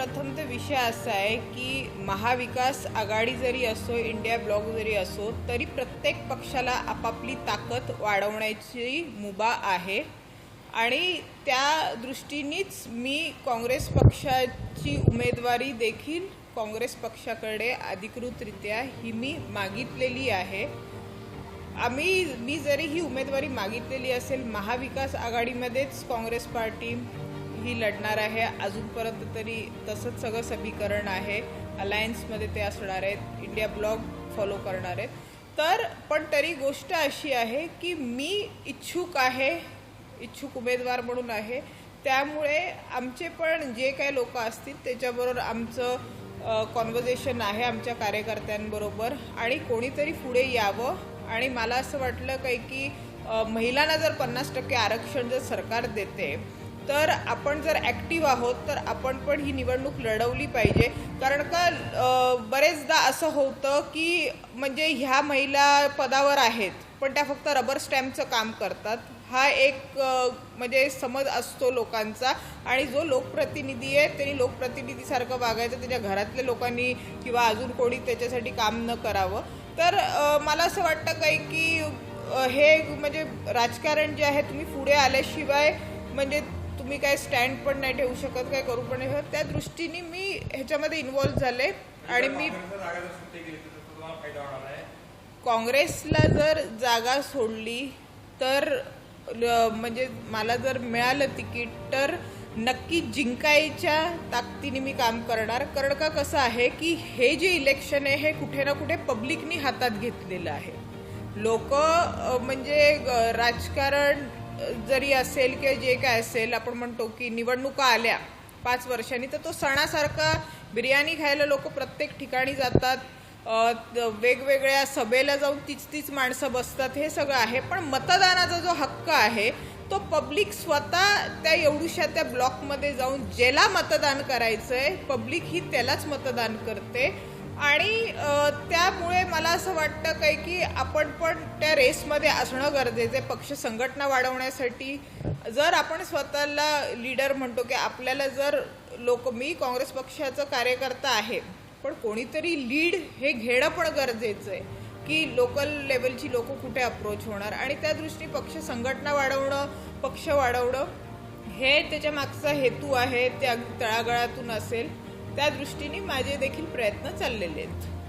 प्रथम तर विषय असा आहे की महाविकास आघाडी जरी असो इंडिया ब्लॉक जरी असो तरी प्रत्येक पक्षाला आपापली ताकद वाढवण्याची मुभा आहे. आणि त्या दृष्टीनेच मी काँग्रेस पक्षाची उमेदवारी देखील काँग्रेस पक्षाकडे अधिकृतरित्या ही मी मागितलेली आहे. आम्ही मी जरी ही उमेदवारी मागितलेली असेल महाविकास आघाडीमध्येच काँग्रेस पार्टी ही लढणार आहे. अजूनपर्यंत तरी तसंच सगळं समीकरण आहे. अलायन्समध्ये ते असणार आहेत. इंडिया ब्लॉग फॉलो करणार आहेत. तर पण तरी गोष्ट अशी आहे की मी इच्छुक आहे इच्छुक उमेदवार म्हणून आहे. त्यामुळे आमचे पण जे काही लोक असतील त्याच्याबरोबर आमचं कॉन्व्हर्जेशन आहे आमच्या कार्यकर्त्यांबरोबर. आणि कोणीतरी पुढे यावं. आणि मला असं वाटलं काही की महिलांना जर पन्नास टक्के आरक्षण जर सरकार देते तर आपण जर ॲक्टिव्ह आहोत तर आपण पण ही निवडणूक लढवली पाहिजे. कारण का बरेचदा असं होतं की म्हणजे ह्या महिला पदावर आहेत पण त्या फक्त रबर स्टॅम्पचं काम करतात. हा एक म्हणजे समज असतो लोकांचा. आणि जो लोकप्रतिनिधी आहे त्यांनी लोकप्रतिनिधीसारखं वागायचं त्याच्या घरातल्या लोकांनी किंवा अजून कोणी त्याच्यासाठी काम न करावं. तर मला असं वाटतं काही की हे म्हणजे राजकारण जे आहे तुम्ही पुढे आल्याशिवाय म्हणजे तुम्ही काय स्टँड पण नाही ठेवू शकत काय करू पण नाही शकत. त्या दृष्टीने मी ह्याच्यामध्ये इन्व्हॉल्व झाले आणि मी काँग्रेसला जर जागा सोडली तर ल- म्हणजे मला जर मिळालं तिकीट तर नक्की जिंकायच्या ताकदीने मी काम करणार. कारण का कसं आहे की हे जे इलेक्शन आहे हे कुठे ना कुठे पब्लिकनी हातात घेतलेलं आहे. लोक म्हणजे राजकारण जरी असेल किंवा जे काय असेल आपण म्हणतो की निवडणुका आल्या पाच वर्षांनी तर तो सणासारखा बिर्याणी खायला लोक प्रत्येक ठिकाणी जातात. वेगवेगळ्या सभेला जाऊन तीच तीच माणसं बसतात हे सगळं आहे. पण मतदानाचा जो हक्क आहे तो पब्लिक स्वतः त्या एवढूशा त्या ब्लॉकमध्ये जाऊन ज्याला मतदान करायचं आहे पब्लिक ही त्यालाच मतदान करते. आणि त्यामुळे मला असं वाटतं काय की आपण पण त्या रेसमध्ये असणं गरजेचं आहे. पक्ष संघटना वाढवण्यासाठी जर आपण स्वतःला लीडर म्हणतो की आपल्याला जर लोक मी काँग्रेस पक्षाचं कार्यकर्ता आहे पण कोणीतरी लीड हे घेणं पण गरजेचं आहे की लोकल लेवलची लोक कुठे अप्रोच होणार. आणि त्या दृष्टीने पक्ष संघटना वाढवणं पक्ष वाढवणं हे त्याच्या मागचा हेतू आहे ते अगदी तळागाळातून असेल. त्या दृष्टीने माझे देखील प्रयत्न चाललेले आहेत.